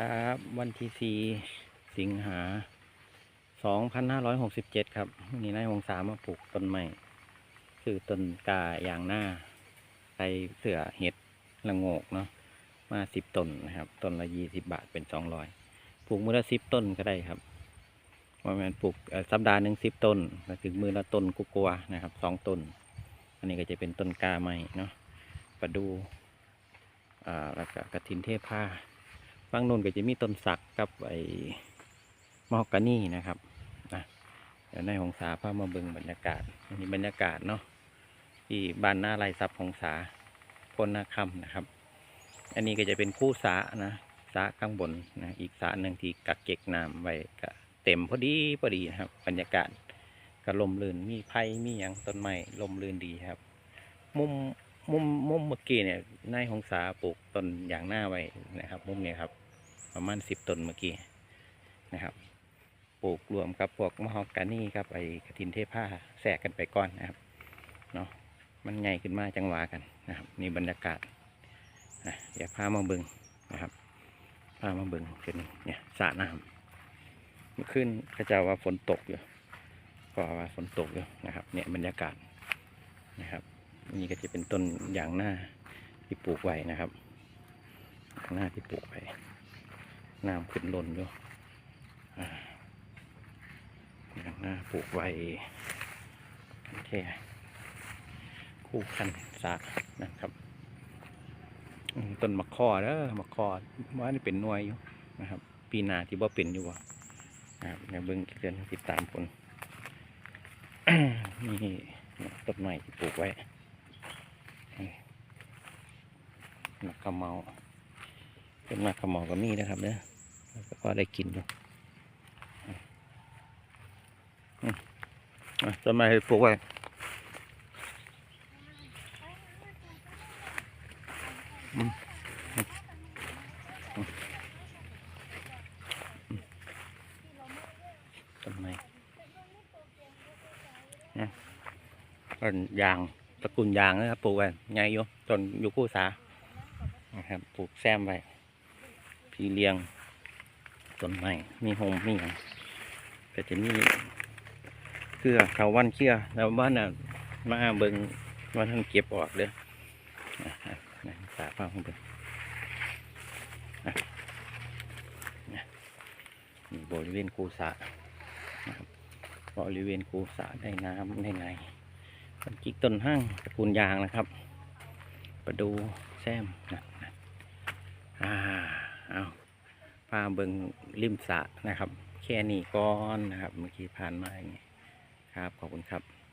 ครับ วันที่สี่สิงหาสองพันห้าร้อยหกสิบเจ็ดครับวันนี่นายหงสามาปลูกต้นไม้คือต้นกาอย่างหน้าใส่เสือเห็ดละโงกเนาะมาสิบต้นนะครับต้นละยี่สิบบาทเป็นสองร้อยปลูกมือละสิบต้นก็ได้ครับว่ามันปลูกสัปดาห์หนึ่งสิบต้นก็ถึงมือละต้นกุกัวนะครับสองต้น อันนี้ก็จะเป็นต้นกาไม้เนาะประดูอ่าแล้วก็กระถินเทพา ฝั่งนู้นก็จะมีต้นสักกับไอ้มอฮกกานี่นะครับนะเดี๋ยวในหงสาพามาเบิ่งบรรยากาศอันนี้บรรยากาศเนาะที่บ้านหน้าไรซับหงสาพนนาคำนะครับ อันนี้ก็จะเป็นคู่สานะสาข้างบนนะอีกสาหนึ่งที่กักเก็บน้ำไว้ก็เต็มพอดีพอดีนะครับ บรรยากาศก็ลมลื่นมีไผ่มีอย่างต้นไม้ลมลื่นดีครับ มุมมุมมุมเมื่อกี้เนี่ยนายหงสาปลูกต้นอย่างหน้าไว้นะครับ มุมเนี้ครับ ประมาณสิบต้นเมื่อกี้นะครับปลูกรวมกับพวกมะฮอกกานี่ครับไอ้กระถินเทผ้าแทรกกันไปก่อนนะครับเนาะมันใหญ่ขึ้นมาจังหวะกันนะครับนี่บรรยากาศนะเดี๋ยวพามาเบิงนะครับพามาเบิงเป็นเนี่ยสระน้ำเมื่อคืนก็จะว่าฝนตกอยู่ก็ว่าฝนตกอยู่นะครับเนี่ยบรรยากาศนะครับนี่ก็จะเป็นต้นอย่างหน้าที่ปลูกไว้นะครับหน้าที่ปลูกไว้ น้ำขึ้นล้นอยู่อย่างหน้าปลูกไว้แค่คู่คันสากนะครับ ต้นมะคอเด้อมะคอว่านี่เป็นหน่วยอยู่นะครับ ปีนาที่ว่าเป็นอยู่วะนะครับในเบิ้งเดือนติดตามผลนี่ต้นใหม่ที่ปลูกไว้มะกะเมาเป็นมากขมอก็มีนะครับเนี่ย ก็ได้กินอยู่อืมอะต้นไม้ปลูกไว้อืมอืมอืมนไมนะต้นยางตระกูลยางนะครับปลูกไว้ไงอยู่ต้นอยู่คู่สานะครับปลูกแซมไว้พี่เลี้ยง ต้นไม้มีโฮมมีอย่างก็จะมีเชื่อเขาวันเชื่อแล้วบ้านน่ะมาเบิงว่าท่านเก็บออกเลยนะนะสาฟ้าของเบิงนะนะนี่บริเวณคูสะนะครับบริเวณคูสะได้น้ำได้ไงต้นจิกต้นห้างตระกูลยางนะครับ ประดูแซมนะนะอ่าเอา พาเบิงริมสะนะครับ แค่นี้ก่อนนะครับ เมื่อกี้ผ่านมาอย่างนี้ครับ ขอบคุณครับ